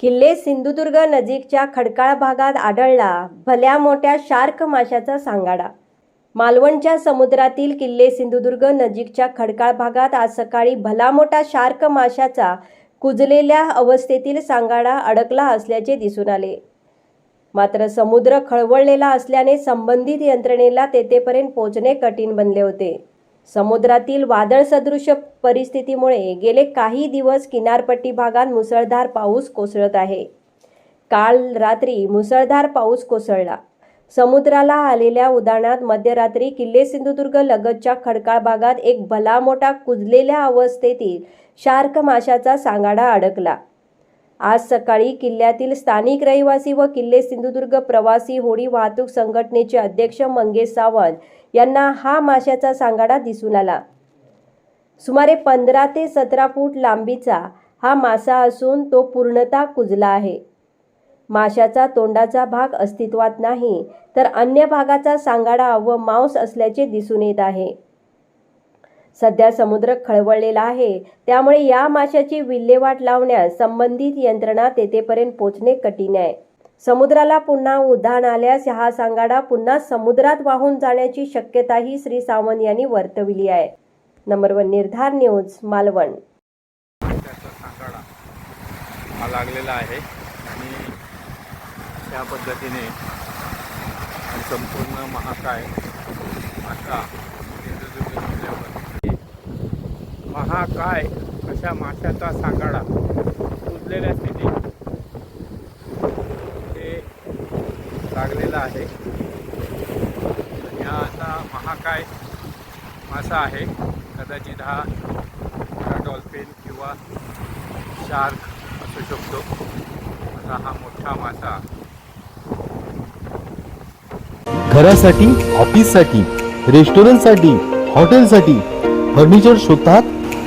किल्ले सिंधुदुर्ग नजीकच्या खडकाळ भागात आढळला भल्या मोठ्या शार्क माशाचा सांगाडा. मालवणच्या समुद्रातील किल्ले सिंधुदुर्ग नजीकच्या खडकाळ भागात आज सकाळी भला मोठा शार्क माशाचा कुजलेल्या अवस्थेतील सांगाडा अडकला असल्याचे दिसून आले. मात्र समुद्र खळवळलेला असल्याने संबंधित यंत्रणेला तेथेपर्यंत पोहोचणे कठीण बनले होते. समुद्रातील वादळसदृश परिस्थितीमुळे गेले काही दिवस किनारपट्टी भागात मुसळधार पाऊस कोसळत आहे. काल रात्री मुसळधार पाऊस कोसळला. समुद्राला आलेल्या उदाहरणात मध्यरात्री किल्ले सिंधुदुर्ग लगतच्या खडकाळ भागात एक भला मोठा कुजलेल्या अवस्थेतील शार्क माशाचा सांगाडा अडकला. आज सकाळी किल्ल्यातील स्थानिक रहिवासी व किल्ले सिंधुदुर्ग प्रवासी होडी वाहतूक संघटनेचे अध्यक्ष मंगेश सावंत यांना हा माशाचा सांगाडा दिसून आला. सुमारे पंधरा ते सतरा फूट लांबीचा हा मासा असून तो पूर्णतः कुजला आहे. माशाचा तोंडाचा भाग अस्तित्वात नाही तर अन्य भागाचा सांगाडा व मांस असल्याचे दिसून येत आहे. सध्या समुद्र खळवळलेला आहे. त्यामुळे या माशाची विल्हेवाट लावण्यास संबंधित यंत्रणा तेथेपर्यंत पोहोचणे कठीण आहे. समुद्राला पुन्हा उधाण आल्यास हा सांगाडा पुन्हा समुद्रात वाहून जाण्याची शक्यताही श्री सावंत यांनी वर्तविली आहे. Number one Nirdhar news Malvan. हा लागलेला आहे आणि त्या पद्धतीने संपूर्ण महाकाय आता सिंधुदुर्ग जिल्ह्यामध्ये महाकाय अशा माशाचा सांगाडा. कुजलेल्या स्थितीत ते लागलेला आहे. हा असा महाकाय मासा आहे. कदाचित हा डॉल्फिन किंवा शार्क असू शकतो. असा हा मोठा मासा. घरासाठी ऑफिससाठी रेस्टॉरंटसाठी हॉटेलसाठी फर्निचर शोधतात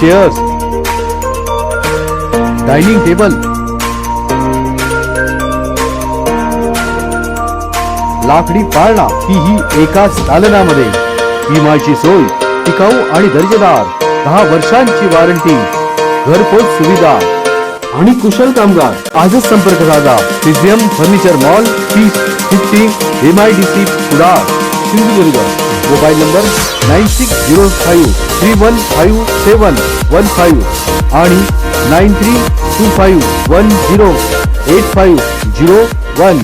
chairs dining table लाकडी पाळणा ही ही एकाच दालनामध्ये. विमाची सोय टिकाऊ आणि दर्जेदार दहा वर्षांची वॉरंटी घरपोच सुविधा. आणि कुशल कामगार आजच संपर्क साधा. पिझियम furniture mall piece fifty M I D C Kudal Sindhudurg. Mobile number nine six zero five. Three one five seven one five आणि nine three two five one zero eight five zero one